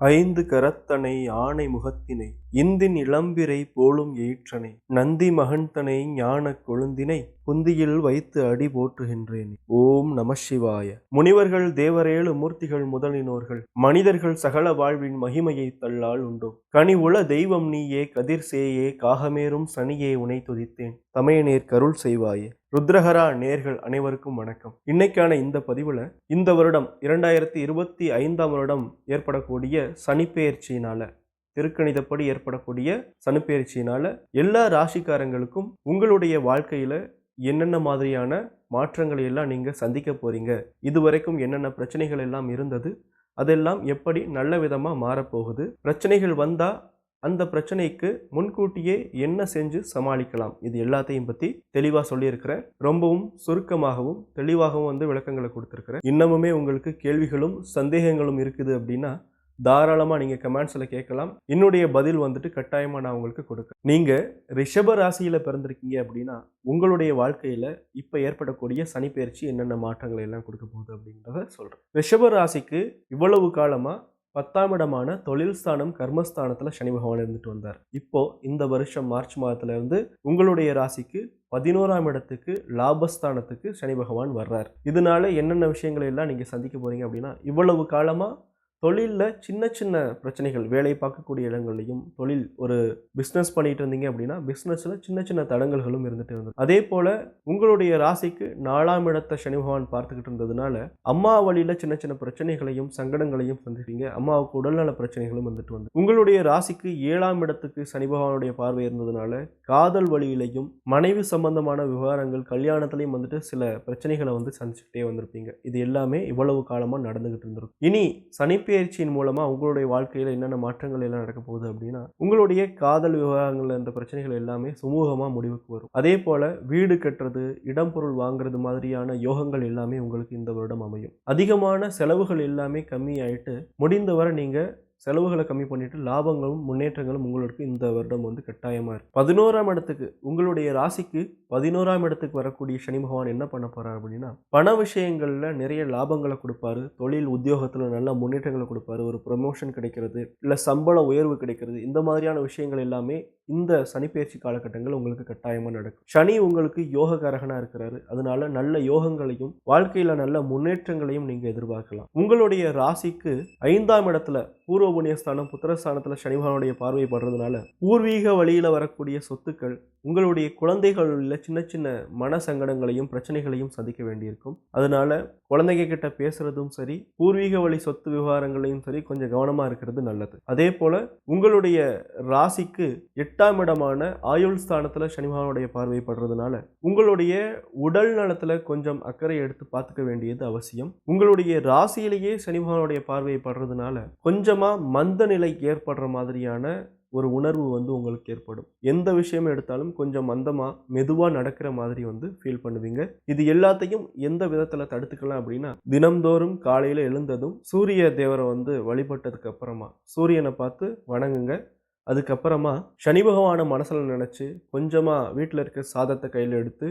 ஐந்து கரத்தனை ஆணை முகத்தினை இந்தின் இளம்பிரை போலும் ஏற்றனை நந்தி மகன்தனை ஞான கொழுந்தினை புந்தியில் வைத்து அடி போற்றுகின்றேன். ஓம் நம சிவாய. முனிவர்கள் தேவரேழு மூர்த்திகள் முதலினோர்கள் மனிதர்கள் சகல வாழ்வின் மகிமையை தள்ளால் உண்டோ கனி உள தெய்வம் நீயே கதிர் சேயே காகமேறும் சனியே உனை துதித்தேன். தமையநேர் கருள் செய்வாயே. ருத்ரஹரா நேர்கள் அனைவருக்கும் வணக்கம். இன்னைக்கான இந்த பதிவுல இந்த வருடம் இரண்டாயிரத்தி இருபத்தி ஐந்தாம் வருடம் ஏற்படக்கூடிய சனிப்பெயர்ச்சியினால திருக்கணிதப்படி ஏற்படக்கூடிய சனிப்பெயர்ச்சியினால எல்லா ராசிக்காரங்களுக்கும் உங்களுடைய வாழ்க்கையில என்னென்ன மாதிரியான மாற்றங்களை எல்லாம் நீங்கள் சந்திக்க போறீங்க? இதுவரைக்கும் என்னென்ன பிரச்சனைகள் எல்லாம் இருந்தது? அதெல்லாம் எப்படி நல்ல விதமாக மாறப்போகுது? பிரச்சனைகள் வந்தால் அந்த பிரச்சனைக்கு முன்கூட்டியே என்ன செஞ்சு சமாளிக்கலாம்? இது எல்லாத்தையும் பற்றி தெளிவாக சொல்லியிருக்கிறேன். ரொம்பவும் சுருக்கமாகவும் தெளிவாகவும் வந்து விளக்கங்களை கொடுத்துருக்கிறேன். இன்னமுமே உங்களுக்கு கேள்விகளும் சந்தேகங்களும் இருக்குது அப்படின்னா தாராளமாக நீங்கள் கமெண்ட்ஸில் கேட்கலாம். என்னுடைய பதில் வந்துட்டு கட்டாயமாக நான் உங்களுக்கு கொடுக்குறேன். நீங்கள் ரிஷப ராசியில் பிறந்திருக்கீங்க அப்படின்னா உங்களுடைய வாழ்க்கையில் இப்போ ஏற்படக்கூடிய சனிப்பெயர்ச்சி என்னென்ன மாற்றங்களை எல்லாம் கொடுக்க போகுது அப்படின்றத சொல்கிறேன் ரிஷப ராசிக்கு இவ்வளவு காலமாக பத்தாம் இடமான தொழில் ஸ்தானம் கர்மஸ்தானத்தில் சனி பகவான் இருந்துட்டு வந்தார். இப்போ இந்த வருஷம் மார்ச் மாதத்துலேருந்து உங்களுடைய ராசிக்கு பதினோராம் இடத்துக்கு லாபஸ்தானத்துக்கு சனி பகவான் வர்றார். இதனால என்னென்ன விஷயங்களை எல்லாம் நீங்கள் சந்திக்க போகிறீங்க அப்படின்னா இவ்வளவு காலமாக தொழிலில் சின்ன சின்ன பிரச்சனைகள் வேலை பார்க்கக்கூடிய இடங்கள்லையும் தொழில் ஒரு பிஸ்னஸ் பண்ணிட்டு இருந்தீங்க அப்படின்னா பிஸ்னஸில் சின்ன சின்ன தடங்கல்களும் இருந்துட்டு இருந்தது. அதே போல் உங்களுடைய ராசிக்கு நாலாம் இடத்தை சனி பகவான் பார்த்துக்கிட்டு இருந்ததுனால அம்மா வழியில் சின்ன சின்ன பிரச்சனைகளையும் சங்கடங்களையும் சந்திப்பீங்க அம்மாவுக்கு உடல்நல பிரச்சனைகளும் வந்துட்டு வந்து உங்களுடைய ராசிக்கு ஏழாம் இடத்துக்கு சனி பகவானுடைய பார்வை இருந்ததுனால காதல் வழியிலையும் மனைவி சம்பந்தமான விவகாரங்கள் கல்யாணத்துலையும் வந்துட்டு சில பிரச்சனைகளை வந்து சந்திச்சுக்கிட்டே வந்திருப்பீங்க. இது எல்லாமே இவ்வளவு காலமாக நடந்துகிட்டு இருந்திருக்கும். இனி சனி பயிற்சியின் மூலமாக உங்களுடைய வாழ்க்கையில் என்னென்ன மாற்றங்கள் எல்லாம் நடக்க போகுது அப்படின்னா உங்களுடைய காதல் விவகாரங்களில் இந்த பிரச்சனைகள் எல்லாமே சுமூகமாக முடிவுக்கு வரும். அதே போல் வீடு கட்டுறது இடம் பொருள் வாங்குறது மாதிரியான யோகங்கள் எல்லாமே உங்களுக்கு இந்த வருடம் அமையும். அதிகமான செலவுகள் எல்லாமே கம்மியாயிட்டு முடிந்தவரை நீங்கள் செலவுகளை கம்மி பண்ணிட்டு லாபங்களும் முன்னேற்றங்களும் உங்களுக்கு இந்த வருடம் வந்து கட்டாயமாக இருக்குது பதினோராம் இடத்துக்கு உங்களுடைய ராசிக்கு பதினோராம் இடத்துக்கு வரக்கூடிய சனி பகவான் என்ன பண்ண போகிறார் அப்படின்னா பண விஷயங்களில் நிறைய லாபங்களை கொடுப்பாரு. தொழில் உத்தியோகத்தில் நல்ல முன்னேற்றங்களை கொடுப்பாரு. ஒரு ப்ரமோஷன் கிடைக்கிறது இல்லை சம்பள உயர்வு கிடைக்கிறது. இந்த மாதிரியான விஷயங்கள் எல்லாமே இந்த சனிப்பெயர்ச்சி காலகட்டங்கள் உங்களுக்கு கட்டாயமாக நடக்கும். சனி உங்களுக்கு யோககாரகனா இருக்கிறாரு. அதனால நல்ல யோகங்களையும் வாழ்க்கையில் நல்ல முன்னேற்றங்களையும் நீங்கள் எதிர்பார்க்கலாம். உங்களுடைய ராசிக்கு ஐந்தாம் இடத்துல பூர்வ புண்ணியஸ்தானம் புத்திரஸ்தானத்தில் சனி பகவானுடைய பார்வை படுறதுனால பூர்வீக வழியில் வரக்கூடிய சொத்துக்கள் உங்களுடைய குழந்தைகளில் சின்ன சின்ன மன சங்கடங்களையும் பிரச்சனைகளையும் சந்திக்க வேண்டியிருக்கும். அதனால குழந்தைங்க கிட்ட பேசுறதும் சரி பூர்வீக வழி சொத்து விவகாரங்களையும் சரி கொஞ்சம் கவனமாக இருக்கிறது நல்லது. அதே போல உங்களுடைய ராசிக்கு எட்டாம் இடமான ஆயுள் ஸ்தானத்தில் சனி பகவானுடைய பார்வை படுறதுனால உங்களுடைய உடல் நலத்தில் கொஞ்சம் அக்கறை எடுத்து பார்த்துக்க வேண்டியது அவசியம். உங்களுடைய ராசியிலேயே சனி பகவானுடைய பார்வை படுறதுனால மந்த நிலை ஏற்படுற மாதிரியான ஒரு உணர்வு வந்து உங்களுக்கு ஏற்படும். எந்த விஷயம் எடுத்தாலும் கொஞ்சம் மந்தமாக மெதுவாக நடக்கிற மாதிரி வந்து ஃபீல் பண்ணுவீங்க. இது எல்லாத்தையும் எந்த விதத்தில் தடுத்துக்கலாம் அப்படின்னா தினம்தோறும் காலையில் எழுந்ததும் சூரிய தேவரை வந்து வழிபட்டதுக்கு அப்புறமா சூரியனை பார்த்து வணங்குங்க. அதுக்கப்புறமா சனி பகவானை மனசில் நினச்சி கொஞ்சமாக வீட்டில் இருக்க சாதத்தை கையில் எடுத்து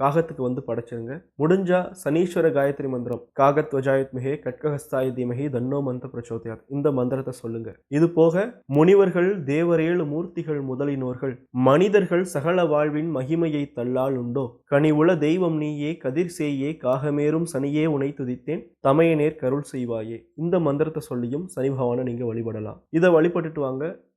காகத்துக்கு வந்து படைச்சிருங்க. முடிஞ்சா சனீஸ்வர காயத்ரி மந்திரம். காகத் வஜாயுத்மிகே கட்கஹஸ்தாய தீமகி தன்னோ மந்த பிரச்சோதயாத். இந்த மந்திரத்தை சொல்லுங்க. இது போக முனிவர்கள் தேவரேழு மூர்த்திகள் முதலினோர்கள் மனிதர்கள் சகல வாழ்வின் மகிமையை தள்ளால் உண்டோ? கனிவுள தெய்வம் நீயே கதிர் சேயே காகமேறும் சனியே உனை துதித்தேன் தமையனேர் கருள் செய்வாயே. இந்த மந்திரத்தை சொல்லியும் சனி பகவானை நீங்க வழிபடலாம். இதை வழிபட்டுட்டு வாங்க.